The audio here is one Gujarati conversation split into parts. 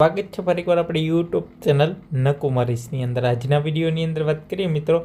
સ્વાગત છે, ફરીકવાર આપણે યુટ્યુબ ચેનલ નકુમારીસની અંદર. આજના વિડીયોની અંદર વાત કરીએ, મિત્રો,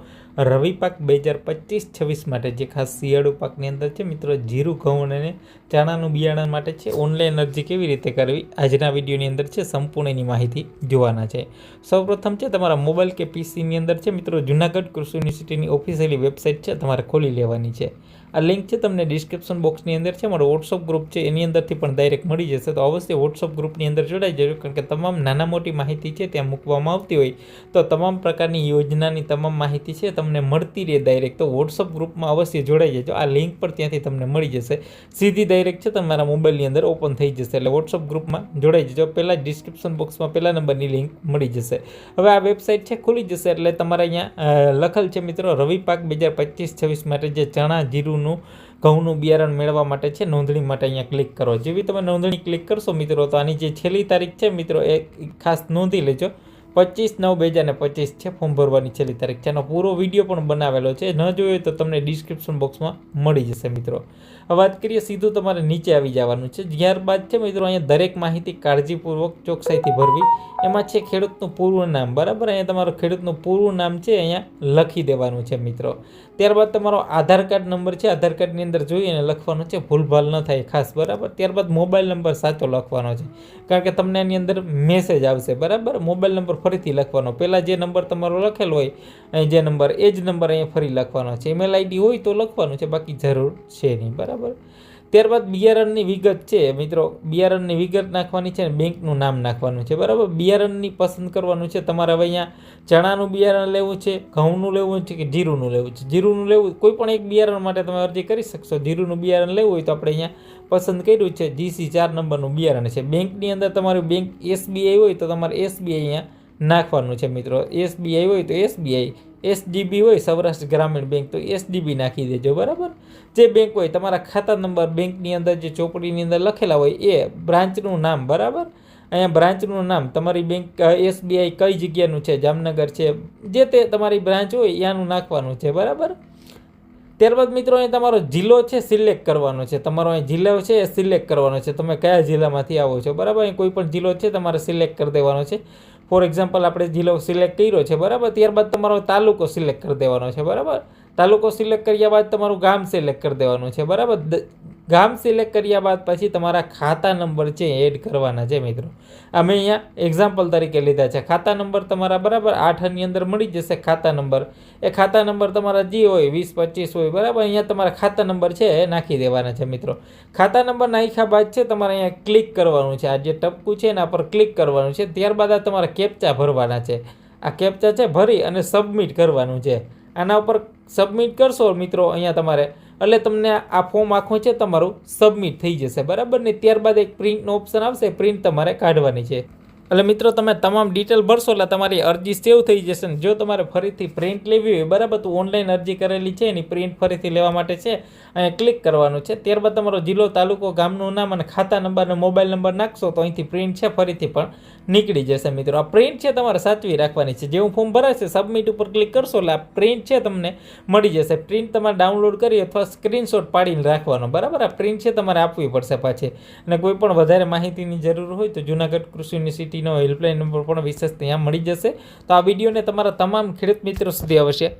રવિ પાક બે હજાર પચીસ છવ્વીસ માટે જે ખાસ શિયાળુ પાકની અંદર છે, મિત્રો, જીરું, ઘઉં અને ચણાનું બિયારણ માટે છે, ઓનલાઈન અરજી કેવી રીતે કરવી? આજના વિડીયોની અંદર છે, સંપૂર્ણ એની માહિતી જોવાના છે. સૌપ્રથમ છે, તમારા મોબાઈલ કે પીસીની અંદર છે, મિત્રો, જુનાગઢ કૃષિ યુનિવર્સિટીની ઓફિશિયલી વેબસાઇટ છે, તમારે ખોલી લેવાની છે. આ લિંક છે, તમને ડિસ્ક્રિપ્શન બોક્સની અંદર છે મારો વોટ્સઅપ ગ્રુપ છે, એની અંદરથી પણ ડાયરેક્ટ મળી જશે. તો અવશ્ય વોટ્સઅપ ગ્રુપની અંદર જોડાઈ જજો, કારણ કે તમામ નાના મોટી માહિતી છે ત્યાં મૂકવામાં આવતી હોય તો તમામ પ્રકારની યોજનાની તમામ માહિતી છે તમને મળતી રહે ડાયરેક્ટ તો વોટ્સઅપ ગ્રુપમાં અવશ્ય જોડાઈ જજો. આ લિંક પર ત્યાંથી તમને મળી જશે. સીધી ડાયરેક્ટ છે તમારા મોબાઈલની અંદર ઓપન થઈ જશે. એટલે વોટ્સઅપ ગ્રુપમાં જોડાઈ જજો. પહેલાં ડિસ્ક્રિપ્શન બોક્સમાં પહેલા નંબરની લિંક મળી જશે. હવે આ વેબસાઇટ છે ખુલી જશે એટલે તમારે અહીંયા લખેલ છે મિત્રો રવિ પાક બે હજાર પચીસ છવ્વીસ માટે જે ચણા જીરુંનું ઘઉંનું બિયારણ મેળવવા માટે છે, નોંધણી માટે અહીંયા ક્લિક કરો. જેવી તમે નોંધણી ક્લિક કરશો મિત્રો, તો આની જે છેલ્લી તારીખ છે મિત્રો, એ ખાસ નોંધી લેજો. પચીસ નવ બે હજાર ને પચીસ છે ફોર્મ ભરવાની છેલ્લી તારીખ છે. એનો પૂરો વીડિયો પણ બનાવેલો છે. ન જોયો તો તમને ડિસ્ક્રિપ્શન બોક્સમાં મળી જશે, મિત્રો. વાત કરીએ, સીધું તમારે નીચે આવી જવાનું છે. ત્યારબાદ છે, મિત્રો, અહીંયા દરેક માહિતી કાળજીપૂર્વક ચોકસાઈથી ભરવી. એમાં છે, ખેડૂતનું પૂરું નામ. બરાબર? અહીંયા તમારું ખેડૂતનું પૂરું નામ છે, અહીંયા લખી દેવાનું છે, મિત્રો. ત્યારબાદ તમારો આધાર કાર્ડ નંબર છે, આધાર કાર્ડની અંદર જોઈ અને લખવાનો છે, ભૂલભાલ ન થાય, ખાસ. બરાબર? ત્યારબાદ મોબાઈલ નંબર સાચો લખવાનો છે. કારણ કે તમને એની અંદર મેસેજ આવશે. બરાબર? મોબાઈલ નંબર ફરીથી લખવાનો. પહેલાં જે નંબર તમારો લખેલો હોય, અહીં જે નંબર, એ જ નંબર અહીંયા ફરી લખવાનો છે. ઈમેલ આઈડી હોય તો લખવાનું છે, બાકી જરૂર છે નહીં, બરાબર? ત્યારબાદ બિયારણની વિગત છે, મિત્રો. બિયારણની વિગત નાખવાની છે ને બેંકનું નામ નાખવાનું છે, બરાબર? બિયારણની પસંદ કરવાનું છે. તમારે હવે અહીંયા ચણાનું બિયારણ લેવું છે, ઘઉંનું લેવું છે કે જીરુંનું લેવું છે? જીરુંનું લેવું, કોઈ પણ એક બિયારણ માટે તમે અરજી કરી શકશો. જીરુંનું બિયારણ લેવું હોય તો આપણે અહીંયા પસંદ કર્યું છે. જીસી ચાર નંબરનું બિયારણ છે. બેંકની અંદર તમારું બેંક એસબીઆઈ હોય તો તમારે એસબીઆઈ અહીંયા નાખવાનું છે મિત્રો. એસબીઆઈ હોય તો એસબીઆઈ એસડીબી હોય સૌરાષ્ટ્ર ગ્રામીણ બેંક, તો એસડીબી નાખી દેજો, બરાબર? જે બેંક હોય, તમારા ખાતા નંબર બેંકની અંદર જે ચોપડીની અંદર લખેલા હોય, એ બ્રાન્ચનું નામ, બરાબર? અહીંયા બ્રાન્ચનું નામ, તમારી બેંક એસબીઆઈ કઈ જગ્યાનું છે? જામનગર છે. જે તે તમારી બ્રાન્ચ હોય ત્યાંનું નાખવાનું છે, બરાબર? ત્યારબાદ મિત્રો, અહીં તમારો જિલ્લો છે, સિલેક્ટ કરવાનો છે. તમારો અહીં જિલ્લો છે, એ સિલેક્ટ કરવાનો છે. તમે કયા જિલ્લામાંથી આવો છો? બરાબર? અહીં કોઈ પણ જિલ્લો છે, તમારે સિલેક્ટ કરી દેવાનો છે. ફોર એક્ઝામ્પલ આપણે જિલ્લો સિલેક્ટ કર્યો છે, બરાબર? ત્યારબાદ તમારો તાલુકો સિલેક્ટ કરી દેવાનો છે, બરાબર? તાલુકો સિલેક્ટ કર્યા બાદ તમારું ગામ સિલેક્ટ કરી દેવાનું છે, બરાબર? ગામ સિલેક્ટ કર્યા બાદ પછી તમારા ખાતા નંબર છે એડ કરવાના છે મિત્રો. અમે અહીંયા એક્ઝામ્પલ તરીકે લીધા છે. ખાતા નંબર તમારા બરાબર આઠની અંદર મળી જશે ખાતા નંબર. એ ખાતા નંબર તમારા જે હોય, વીસ, પચીસ હોય, બરાબર? અહીંયા તમારા ખાતા નંબર છે એ નાખી દેવાના છે મિત્રો. ખાતા નંબર નાખ્યા બાદ છે તમારે અહીંયા ક્લિક કરવાનું છે. આ જે ટપકું છે એના પર ક્લિક કરવાનું છે. ત્યારબાદ આ તમારે કેપ્ચા ભરવાના છે. આ કેપ્ચા છે ભરી અને સબમિટ કરવાનું છે. આના ઉપર સબમિટ કરશો મિત્રો, અહીંયા તમારે એટલે તમને આ ફોર્મ આખું છે તમારું સબમિટ થઈ જશે. બરાબર? ને ત્યારબાદ એક પ્રિન્ટનો ઓપ્શન આવશે. પ્રિન્ટ તમારે કાઢવાની છે. એટલે મિત્રો, તમે તમામ ડિટેલ ભરશો એટલે તમારી અરજી સેવ થઈ જશે ને જો તમારે ફરીથી પ્રિન્ટ લેવી હોય, બરાબર? તો ઓનલાઈન અરજી કરેલી છે, એની પ્રિન્ટ ફરીથી લેવા માટે છે. અહીંયા ક્લિક કરવાનું છે. ત્યારબાદ તમારો જિલ્લો, તાલુકો, ગામનું નામ અને ખાતા નંબર અને મોબાઈલ નંબર નાખશો તો અહીંથી પ્રિન્ટ છે, ફરીથી પણ નીકળી જશે મિત્રો. આ પ્રિન્ટ છે તમારે સાચવી રાખવાની છે. જેવું ફોર્મ ભરાશે સબમિટ ઉપર ક્લિક કરશો એટલે આ પ્રિન્ટ છે તમને મળી જશે. પ્રિન્ટ તમારે ડાઉનલોડ કરી અથવા સ્ક્રીનશોટ પાડીને રાખવાનો, બરાબર? આ પ્રિન્ટ છે, તમારે આપવી પડશે પાછી. અને કોઈ પણ વધારે માહિતીની જરૂર હોય તો જુનાગઢ કૃષિ હેલ્પલાઇન નંબર પણ વિશેષ ત્યાં મળી જશે. તો આ વિડીયોને તમારા તમામ ખેડૂત મિત્રો સુધી અવશ્ય